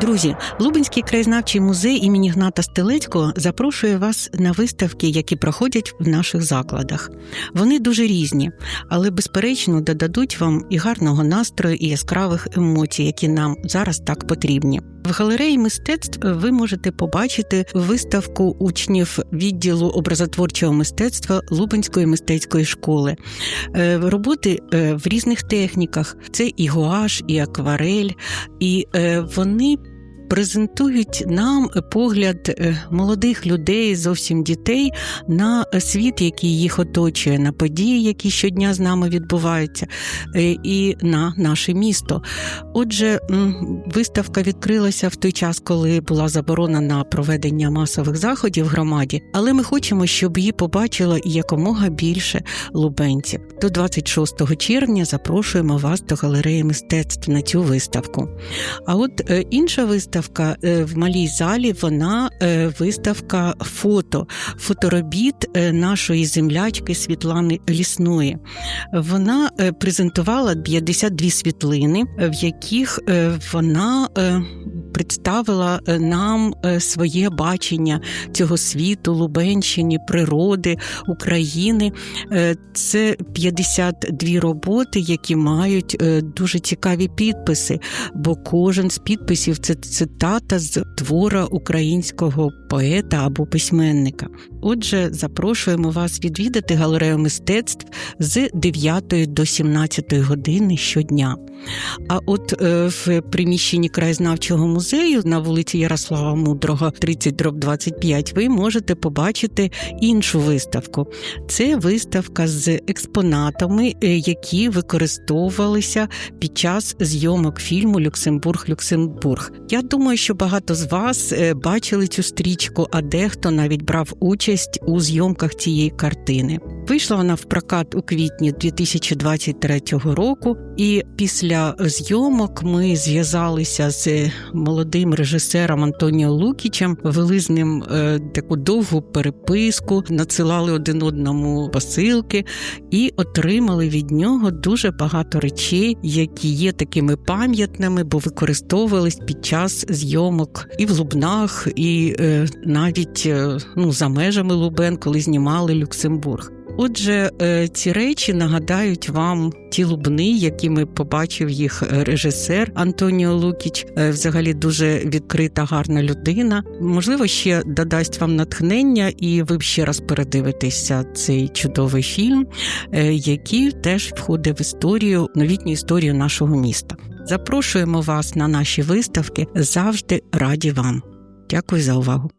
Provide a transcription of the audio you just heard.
Друзі, Лубенський краєзнавчий музей імені Гната Стелецького запрошує вас на виставки, які проходять в наших закладах. Вони дуже різні, але безперечно додадуть вам і гарного настрою, і яскравих емоцій, які нам зараз так потрібні. В галереї мистецтв ви можете побачити виставку учнів відділу образотворчого мистецтва Лубенської мистецької школи. Е, Роботи е, в різних техніках: це і гуаш, і акварель, і е, вони презентують нам погляд е, молодих людей, зовсім дітей, на світ, який їх оточує, на події, які щодня з нами відбуваються, е, і на наше місто. Отже, виставка відкрилася в той час, коли була заборона на проведення масових заходів в громаді, але ми хочемо, щоб її побачило якомога більше лубенців. До 26 червня запрошуємо вас до галереї мистецтв на цю виставку. А от е, інша виставка е, в малій залі вона е, виставка фото, фоторобіт е, нашої землячки Світлани Лісної. Вона презентувала 52 світлини, в яких вона представила е, нам е, своє бачення цього світу, Лубенщини, природи, України. Е, Це 52 роботи, які мають дуже цікаві підписи, бо кожен з підписів це цитата з твора українського поета або письменника. Отже, запрошуємо вас відвідати галерею мистецтв з 9 до 17 години щодня. А от в приміщенні краєзнавчого музею на вулиці Ярослава Мудрого, 30 дроб 25, ви можете побачити іншу виставку. Це виставка з експонатами, е, які використовувалися під час зйомок фільму Люксембург Люксембург. Я думаю, що багато з вас е, бачили цю стрічку, а дехто навіть брав участь у зйомках цієї картини. Вийшла вона в прокат у квітні 2023 року, і після зйомок ми зв'язалися з молодим режисером Антоніо Лукічем, вели з ним е, таку довгу переписку, надсилали один одному посилки і отримали від нього дуже багато речей, які є такими пам'ятними, бо використовувались під час зйомок і в Лубнах, і е, навіть е, ну, за межами Лубен, коли знімали Люксембург. Отже, е, ці речі нагадають вам ті лубни, якими побачив їх е, режисер Антоніо Лукіч. Е, Взагалі дуже відкрита, гарна людина. Можливо, ще додасть вам натхнення, і ви ще раз передивитеся цей чудовий фільм, який теж входить в історію, новітню історію нашого міста. Запрошуємо вас на наші виставки. Завжди раді вам. Дякую за увагу.